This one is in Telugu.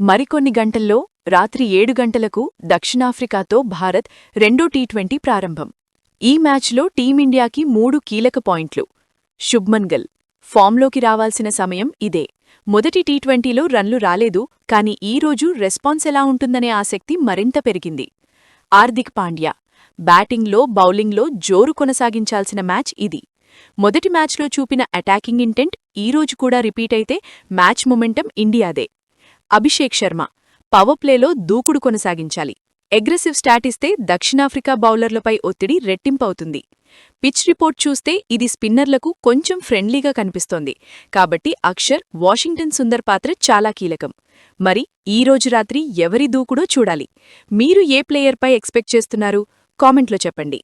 మరికొన్ని గంటల్లో రాత్రి ఏడు గంటలకు దక్షిణాఫ్రికాతో భారత్ రెండో టీ ట్వంటీ ప్రారంభం. ఈ మ్యాచ్లో టీమిండియాకి మూడు కీలక పాయింట్లు. శుభ్మన్ గల్ ఫామ్లోకి రావాల్సిన సమయం ఇదే. మొదటి టీ ట్వంటీలో రన్లు రాలేదు కానీ ఈ రోజు రెస్పాన్స్ ఎలా ఉంటుందనే ఆసక్తి మరింత పెరిగింది. ఆర్దిక్ పాండ్యా బ్యాటింగ్లో బౌలింగ్లో జోరు కొనసాగించాల్సిన మ్యాచ్ ఇది. మొదటి మ్యాచ్లో చూపిన అటాకింగ్ ఇంటెంట్ ఈరోజు కూడా రిపీట్ అయితే మ్యాచ్ మొమెంటం ఇండియాదే. అభిషేక్ శర్మ. పవర్ ప్లేలో దూకుడు కొనసాగించాలి. అగ్రెసివ్ స్టాట్ ఇస్తే దక్షిణాఫ్రికా బౌలర్లపై ఒత్తిడి రెట్టింపవుతుంది. పిచ్ రిపోర్ట్ చూస్తే ఇది స్పిన్నర్లకు కొంచెం ఫ్రెండ్లీగా కనిపిస్తోంది. కాబట్టి అక్షర్ వాషింగ్టన్ సుందర్ పాత్ర చాలా కీలకం. మరి ఈ రోజు రాత్రి ఎవరి దూకుడో చూడాలి. మీరు ఏ ప్లేయర్పై ఎక్స్పెక్ట్ చేస్తున్నారు? కామెంట్లో చెప్పండి.